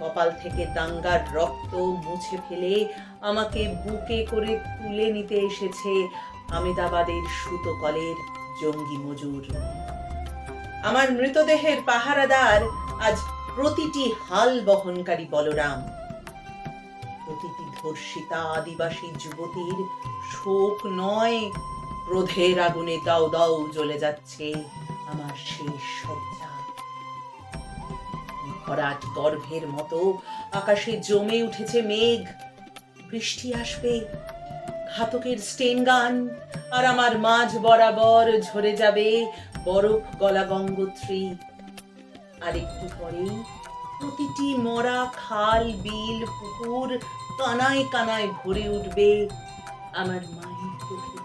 কপাল থেকে দাঙ্গার রক্ত মুছে ফেলে আমাকে বুকে করে তুলে নিতে এসেছে আমেদাবাদের সুতোকলের জঙ্গি মজুর। আমার মৃতদেহের পাহারাদার আজ প্রতিটি হাল বহনকারী বলরাম। প্রতিটি ধর্ষিতা আদিবাসী যুবতীর শোক নয়, ক্রোধের আগুনে দাও দাউ জ্বলে যাচ্ছে আমার শেষ সজ্জা ভরাট গর্ভের মতো আকাশে জমে উঠেছে মেঘ। বৃষ্টি আসবে, ঘাতকের স্টেন গান, আর আমার মাঝ বরাবর ঝরে যাবে বরফ গলা গঙ্গোত্রী। আর একটু পরেই প্রতিটি মরা খাল, বিল, পুকুর কানায় কানায় ভরে উঠবে আমার মায়ের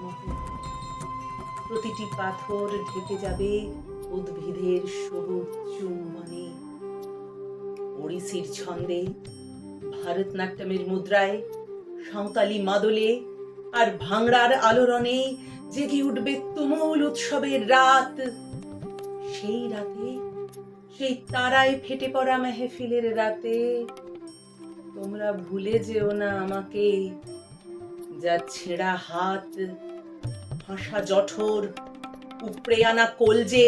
মতো। প্রতিটি পাথর ঢেকে যাবে উদ্ভিদের ওড়িশির ছন্দে, ভারতনাট্যমের মুদ্রায়, সাঁওতালি মাদলে আর ভাংড়ার আলোড়নে জেগে উঠবে তুমুল উৎসবের রাত। সেই রাতে, সেই তারায় ফেটে পড়া মেহফিলের রাতে, তোমরা ভুলে যেও না আমাকে, যা ছেঁড়া হাত ফাঁসা জঠর, উপড়ে আনা কলজে